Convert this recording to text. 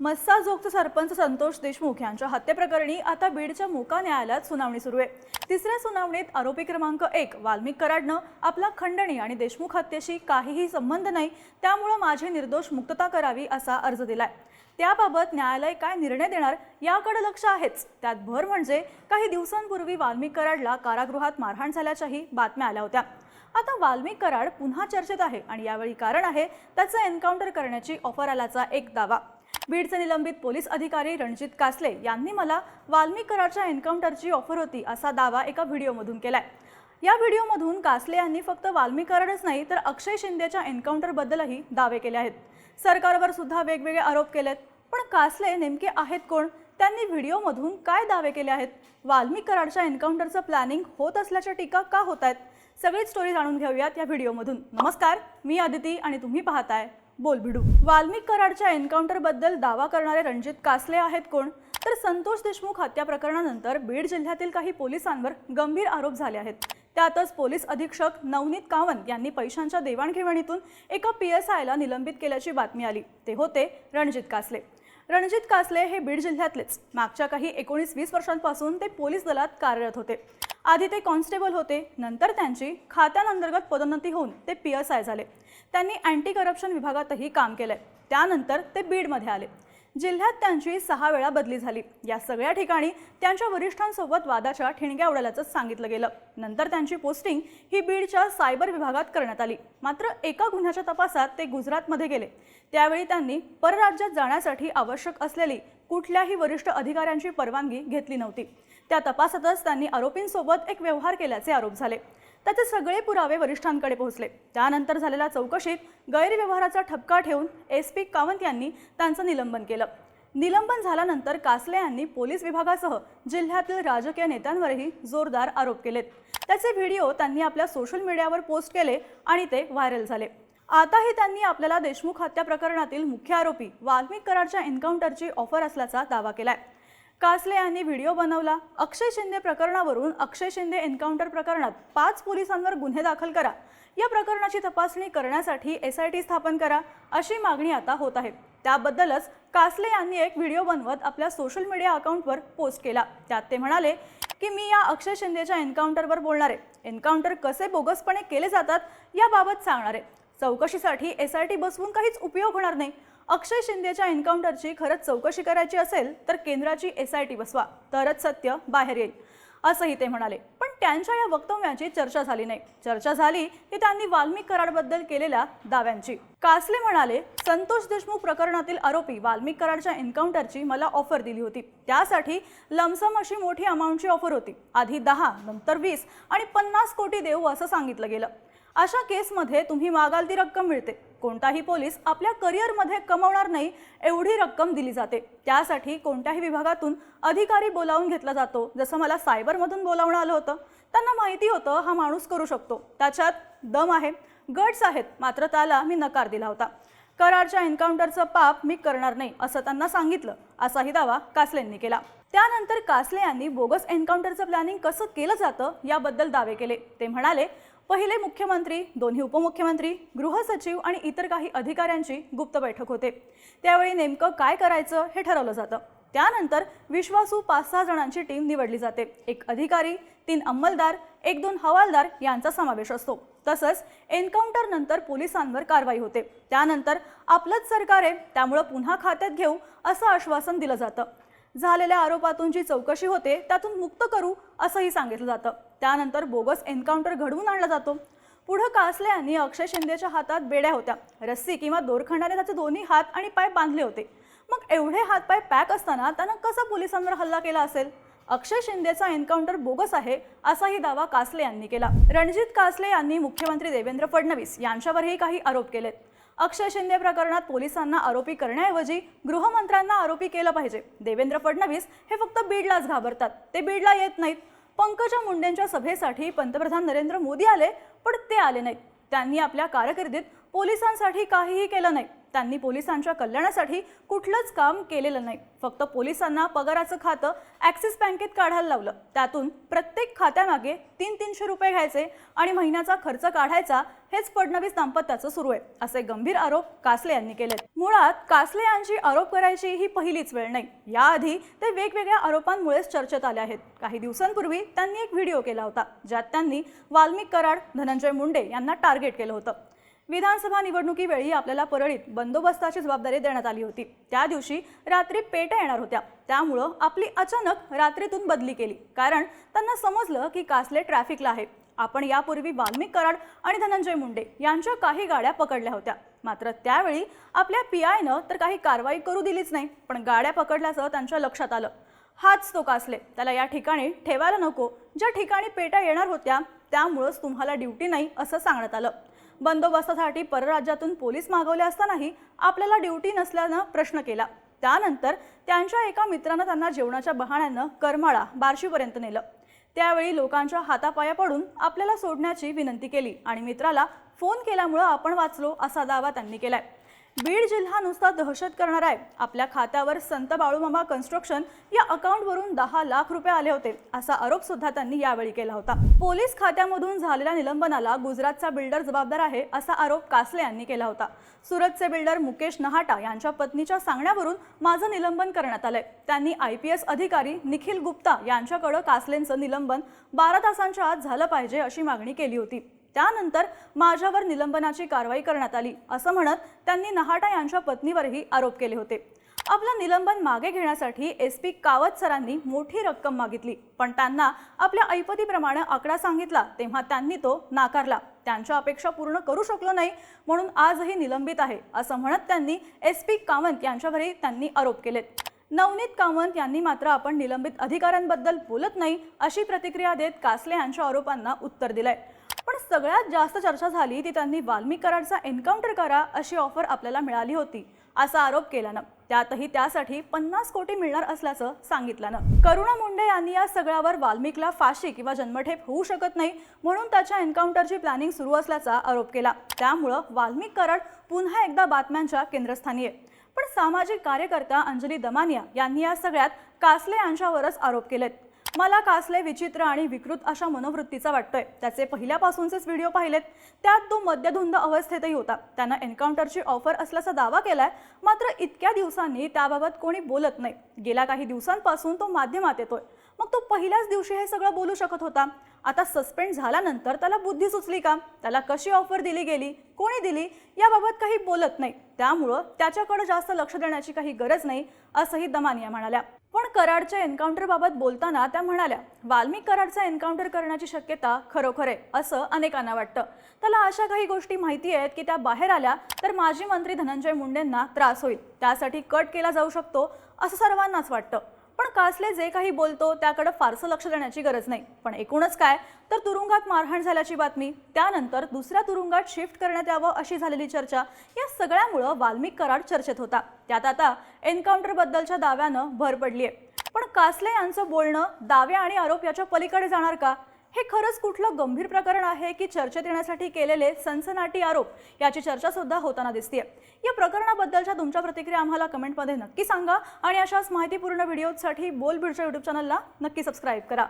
मस्साजोगचे सरपंच संतोष देशमुख यांच्या हत्येप्रकरणी आता बीडच्या मोका न्यायालयात सुनावणी सुरू आहे. तिसऱ्या सुनावणीत आरोपी क्रमांक एक वाल्मिक कराडनं आपला खंडणी आणि देशमुख हत्येशी काहीही संबंध नाही त्यामुळं माझी निर्दोष मुक्तता करावी असा अर्ज दिलाय. त्याबाबत न्यायालय काय निर्णय देणार याकडे लक्ष आहेच. त्यात भर म्हणजे काही दिवसांपूर्वी वाल्मिक कराडला कारागृहात मारहाण झाल्याच्याही बातम्या आल्या होत्या. आता वाल्मिक कराड पुन्हा चर्चेत आहे आणि यावेळी कारण आहे त्याचं एन्काउंटर करण्याची ऑफर आल्याचा एक दावा. बीडचे निलंबित पोलीस अधिकारी रणजित कासले यांनी मला वाल्मिक कराडच्या एन्काउंटरची ऑफर होती असा दावा एका व्हिडिओमधून केलाय. या व्हिडिओमधून कासले यांनी फक्त वाल्मिक कराडच नाही तर अक्षय शिंदेच्या एन्काउंटरबद्दलही दावे केले आहेत. सरकारवर सुद्धा वेगवेगळे आरोप केलेत. पण कासले नेमके आहेत कोण? त्यांनी व्हिडिओमधून काय दावे केले आहेत? वाल्मिकराडच्या एन्काउंटरचं प्लॅनिंग होत असल्याच्या टीका का होत आहेत सगळीच स्टोरी जाणून घेऊयात या व्हिडिओमधून. नमस्कार मी आदिती आणि तुम्ही पाहताय बोलभिडू वाल्मिक कराडच्या एन्काउंटरबद्दल दावा करणारे रणजित कासले आहेत कोण? तर संतोष देशमुख हत्या प्रकरणानंतर बीड जिल्ह्यातील काही पोलिसांवर गंभीर आरोप झाले आहेत. त्यातच पोलीस अधीक्षक नवनीत कावंत यांनी पैशांच्या देवाणघेवाणीतून एका पी एस आयला निलंबित केल्याची बातमी आली. ते होते रणजित कासले. रणजित कासले हे बीड जिल्ह्यातलेच. मागच्या काही एकोणीस वीस वर्षांपासून ते पोलीस दलात कार्यरत होते. आधी ते कॉन्स्टेबल होते नंतर त्यांची खात्यांअंतर्गत पदोन्नती होऊन ते पी एस आय झाले. त्यांनी अँटी करप्शन विभागातही काम केलंय. त्यानंतर ते बीडमध्ये आले. जिल्ह्यात त्यांची सहा वेळा बदली झाली. या सगळ्या ठिकाणी त्यांच्या वरिष्ठांसोबत वादाच्या ठिणग्या उडाल्याचं सांगितलं गेलं. नंतर त्यांची पोस्टिंग ही बीडच्या सायबर विभागात करण्यात आली. मात्र एका गुन्ह्याच्या तपासात ते गुजरातमध्ये गेले. त्यावेळी त्यांनी परराज्यात जाण्यासाठी आवश्यक असलेली कुठल्याही वरिष्ठ अधिकाऱ्यांची परवानगी घेतली नव्हती. त्या तपासातच त्यांनी आरोपींसोबत एक व्यवहार केल्याचे आरोप झाले. त्याचे सगळे पुरावे वरिष्ठांकडे पोहोचले. त्यानंतर झालेल्या चौकशीत गैरव्यवहाराचा ठपका ठेवून एस पी कावंत यांनी त्यांचं निलंबन केलं. निलंबन झाल्यानंतर कासले यांनी पोलीस विभागासह जिल्ह्यातील राजकीय नेत्यांवरही जोरदार आरोप केलेत. त्याचे व्हिडिओ त्यांनी आपल्या सोशल मीडियावर पोस्ट केले आणि ते व्हायरल झाले. आताही त्यांनी आपल्याला देशमुख हत्या प्रकरणातील मुख्य आरोपी वाल्मिक कराडच्या एन्काउंटरची ऑफर असल्याचा दावा केलाय. कासले यांनी व्हिडिओ बनवला. अक्षय शिंदे प्रकरणावरून अक्षय शिंदे एन्काउंटर प्रकरणात पाच पोलिसांवर गुन्हे दाखल करा. या प्रकरणाची तपासणी करण्यासाठी एस आय टी स्थापन करा अशी मागणी आता होत आहे. त्याबद्दलच कासले यांनी एक व्हिडिओ बनवत आपल्या सोशल मीडिया अकाउंटवर पोस्ट केला. त्यात ते म्हणाले की मी या अक्षय शिंदेच्या एन्काउंटरवर बोलणार. आहे एन्काउंटर कसे बोगसपणे केले जातात याबाबत सांगणार. आहे चौकशीसाठी एस आय टी बसवून काहीच उपयोग होणार नाही. अक्षय शिंदेच्या एन्काउंटरची खरंच चौकशी करायची असेल तर केंद्राची एस आय टी बसवा. तरच सत्य बाहेर येईल. असंही ते म्हणाले. पण त्यांच्या या वक्तव्याची चर्चा झाली नाही. चर्चा झाली ती त्यांनी वाल्मिक कराडबद्दल केलेल्या दाव्यांची. कासले म्हणाले संतोष देशमुख प्रकरणातील आरोपी वाल्मिक कराडच्या एन्काउंटरची मला ऑफर दिली होती. त्यासाठी लमसम अशी मोठी अमाऊंटची ऑफर होती. आधी दहा नंतर वीस आणि पन्नास कोटी देऊ असं सांगितलं गेलं. अशा केसमध्ये तुम्ही मागाल ती रक्कम मिळते. कोणताही पोलीस आपल्या करिअरमध्ये कमवणार नाही एवढी रक्कम दिली जाते. त्यासाठी कोणत्याही विभागातून अधिकारी बोलावून घेतला जातो. जसं मला सायबरमधून बोलावणं आलं होतं त्यांना माहिती होतं हा माणूस करू शकतो. त्याच्यात दम आहे. गट्स आहेत मात्र त्याला मी नकार दिला होता. कराडच्या एन्काउंटरचं पाप मी करणार नाही असं त्यांना सांगितलं असाही दावा कासलेंनी केला. त्यानंतर कासले यांनी बोगस एन्काउंटरचं प्लॅनिंग कसं केलं जातं याबद्दल दावे केले. ते म्हणाले पहिले मुख्यमंत्री दोन्ही उपमुख्यमंत्री गृहसचिव आणि इतर काही अधिकाऱ्यांची गुप्त बैठक होते. त्यावेळी नेमकं काय करायचं हे ठरवलं जातं. त्यानंतर विश्वासू पाच सहा जणांची टीम निवडली जाते. एक अधिकारी तीन अंमलदार एक दोन हवालदार यांचा समावेश असतो. तसंच एन्काउंटर नंतर पोलिसांवर कारवाई होते. त्यानंतर आपलंच सरकार आहे त्यामुळं पुन्हा खात्यात घेऊ असं आश्वासन दिलं जातं. झालेल्या आरोपातून जी चौकशी होते त्यातून मुक्त करू असंही सांगितलं जातं. त्यानंतर बोगस एन्काउंटर घडवून आणला जातो. पुढं कासले यांनी अक्षय शिंदेच्या हातात बेड्या होत्या. रस्सी किंवा दोरखंडाने त्याचे दोन्ही हात आणि पाय बांधले होते. मग एवढे हातपाय पॅक असताना त्यानं कसा पोलिसांवर हल्ला केला असेल? अक्षय शिंदेचा एन्काउंटर बोगस आहे असाही दावा कासले यांनी केला. रणजित कासले यांनी मुख्यमंत्री देवेंद्र फडणवीस यांच्यावरही काही आरोप केलेत. अक्षय शिंदे प्रकरणात पोलिसांना आरोपी करण्याऐवजी गृहमंत्र्यांना आरोपी केलं पाहिजे. देवेंद्र फडणवीस हे फक्त बीडलाच घाबरतात. ते बीडला येत नाहीत. पंकजा मुंडेंच्या सभेसाठी पंतप्रधान नरेंद्र मोदी आले पण ते आले नाहीत. त्यांनी आपल्या कारकिर्दीत पोलिसांसाठी काहीही केलं नाही. त्यांनी पोलिसांच्या कल्याणासाठी कुठलंच काम केलेलं नाही. फक्त पोलिसांना पगाराचं खातं ॲक्सिस बँकेत काढायला लावलं. त्यातून प्रत्येक खात्यामागे तीन तीनशे रुपये घ्यायचे आणि महिन्याचा खर्च काढायचा हेच फडणवीस दाम्पत्याचं सुरू आहे असे गंभीर आरोप कासले यांनी केले मुळात कासले यांची आरोप करायची ही पहिलीच वेळ नाही. याआधी ते वेगवेगळ्या आरोपांमुळेच चर्चेत आले आहेत. काही दिवसांपूर्वी त्यांनी एक व्हिडिओ केला होता ज्यात त्यांनी वाल्मिक कराड धनंजय मुंडे यांना टार्गेट केलं होतं. विधानसभा निवडणुकीवेळी आपल्याला परळीत बंदोबस्ताची जबाबदारी देण्यात आली होती. त्या दिवशी रात्री पेट्या येणार होत्या. त्यामुळं आपली अचानक रात्रीतून बदली केली. कारण त्यांना समजलं की कासले ट्रॅफिकला आहे. आपण यापूर्वी वाल्मिक कराड आणि धनंजय मुंडे यांच्या काही गाड्या पकडल्या होत्या. मात्र त्यावेळी आपल्या पी आयनं तर काही कारवाई करू दिलीच नाही पण गाड्या पकडल्याचं त्यांच्या लक्षात आलं. हाच तो कासले. त्याला या ठिकाणी ठेवायला नको. ज्या ठिकाणी पेट्या येणार होत्या त्यामुळंच तुम्हाला ड्युटी नाही असं सांगण्यात आलं. बंदोबस्तासाठी परराज्यातून पोलीस मागवले असतानाही आपल्याला ड्युटी नसल्यानं प्रश्न केला. त्यानंतर त्यांच्या एका मित्रानं त्यांना जेवणाच्या बहाण्यानं करमाळा बार्शीपर्यंत नेलं. त्यावेळी लोकांच्या हातापाया पडून आपल्याला सोडण्याची विनंती केली आणि मित्राला फोन केल्यामुळं आपण वाचलो असा दावा त्यांनी केलाय. बीड जिल्हा नुसता दहशत करणार आहे. आपल्या खात्यावर संत बाळूमामा कन्स्ट्रक्शन या अकाउंटवरून दहा लाख रुपये आले होते असा आरोप सुद्धा त्यांनी यावेळी केला होता. पोलीस खात्यामधून झालेल्या निलंबनाला गुजरातचा बिल्डर जबाबदार आहे असा आरोप कासले यांनी केला होता. सुरतचे बिल्डर मुकेश नहाटा यांच्या पत्नीच्या सांगण्यावरून माझं निलंबन करण्यात आलंय. त्यांनी आय पी एस अधिकारी निखिल गुप्ता यांच्याकडं कासलेंचं निलंबन बारा तासांच्या आत झालं पाहिजे अशी मागणी केली होती. त्यानंतर माझ्यावर निलंबनाची कारवाई करण्यात आली असं म्हणत त्यांनी नहाटा यांच्या पत्नीवरही आरोप केले होते. आपलं निलंबन मागे घेण्यासाठी एस पी कावत सरांनी मोठी रक्कम मागितली पण त्यांना आपल्या ऐपतीप्रमाणे आकडा सांगितला तेव्हा त्यांनी तो नाकारला. त्यांच्या अपेक्षा पूर्ण करू शकलो नाही म्हणून आजही निलंबित आहे असं म्हणत त्यांनी एस पी कामंत यांच्यावरही त्यांनी आरोप केलेत. नवनीत कामंत यांनी मात्र आपण निलंबित अधिकाऱ्यांबद्दल बोलत नाही अशी प्रतिक्रिया देत कासले यांच्या आरोपांना उत्तर दिलंय. पण सगळ्यात जास्त चर्चा झाली ती त्यांनी वाल्मिक कराडचा एन्काउंटर करा अशी ऑफर आपल्याला मिळाली होती असा आरोप केल्यानं. त्यातही त्यासाठी पन्नास कोटी मिळणार असल्याचं सांगितल्यानं. करुणा मुंडे यांनी या सगळ्यावर वाल्मिकला फाशी किंवा जन्मठेप होऊ शकत नाही म्हणून त्याच्या एन्काउंटरची प्लॅनिंग सुरू असल्याचा आरोप केला. त्यामुळं वाल्मिक कराड पुन्हा एकदा बातम्यांच्या केंद्रस्थानी आहे. पण सामाजिक कार्यकर्ता अंजली दमानिया यांनी या सगळ्यात कासले यांच्यावरच आरोप केलेत. मला कासले विचित्र आणि विकृत अशा मनोवृत्तीचा वाटतोय. त्याचे पहिल्यापासूनचेच व्हिडिओ पाहिलेत. त्यात तो मद्यधुंद अवस्थेतही होता. त्यानं एन्काउंटरची ऑफर असल्याचा दावा केलाय. मात्र इतक्या दिवसांनी त्याबाबत कोणी बोलत नाही. गेल्या काही दिवसांपासून तो माध्यमात येतोय. मग तो पहिल्याच दिवशी हे सगळं बोलू शकत होता. आता सस्पेंड झाल्यानंतर त्याला बुद्धी सुचली का? त्याला कशी ऑफर दिली गेली? कोणी दिली? याबाबत काही बोलत नाही. त्यामुळं त्याच्याकडे जास्त लक्ष देण्याची काही गरज नाही असंही दमानिया म्हणाल्या. पण कराडच्या एन्काउंटरबाबत बोलताना त्या म्हणाल्या वाल्मिक कराडचा एन्काउंटर करण्याची शक्यता खरोखर आहे असं अनेकांना वाटतं. त्याला अशा काही गोष्टी माहिती आहेत की त्या बाहेर आल्या तर माजी मंत्री धनंजय मुंडेंना त्रास होईल. त्यासाठी कट केला जाऊ शकतो असं सर्वांनाच वाटतं. पण कासले जे काही बोलतो त्याकडे फारसं लक्ष देण्याची गरज नाही. पण एकूणच काय? तर तुरुंगात मारहाण झाल्याची बातमी त्यानंतर दुसऱ्या तुरुंगात शिफ्ट करण्यात यावं अशी झालेली चर्चा या सगळ्यामुळं वाल्मिक कराड चर्चेत होता. त्यात आता एन्काउंटरबद्दलच्या दाव्यानं भर पडली आहे पण कासले यांचं बोलणं दावे आणि आरोप याच्या पलीकडे जाणार का? हे खरंच कुठलं गंभीर प्रकरण आहे की चर्चेत येण्यासाठी केलेले सनसनाटी आरोप? याची चर्चा सुद्धा होताना दिसतीये. या प्रकरणाबद्दलच्या तुमच्या प्रतिक्रिया आम्हाला कमेंटमध्ये नक्की सांगा आणि अशाच माहितीपूर्ण व्हिडिओसाठी बोल यूट्यूब युट्यूब चॅनलला नक्की सबस्क्राईब करा.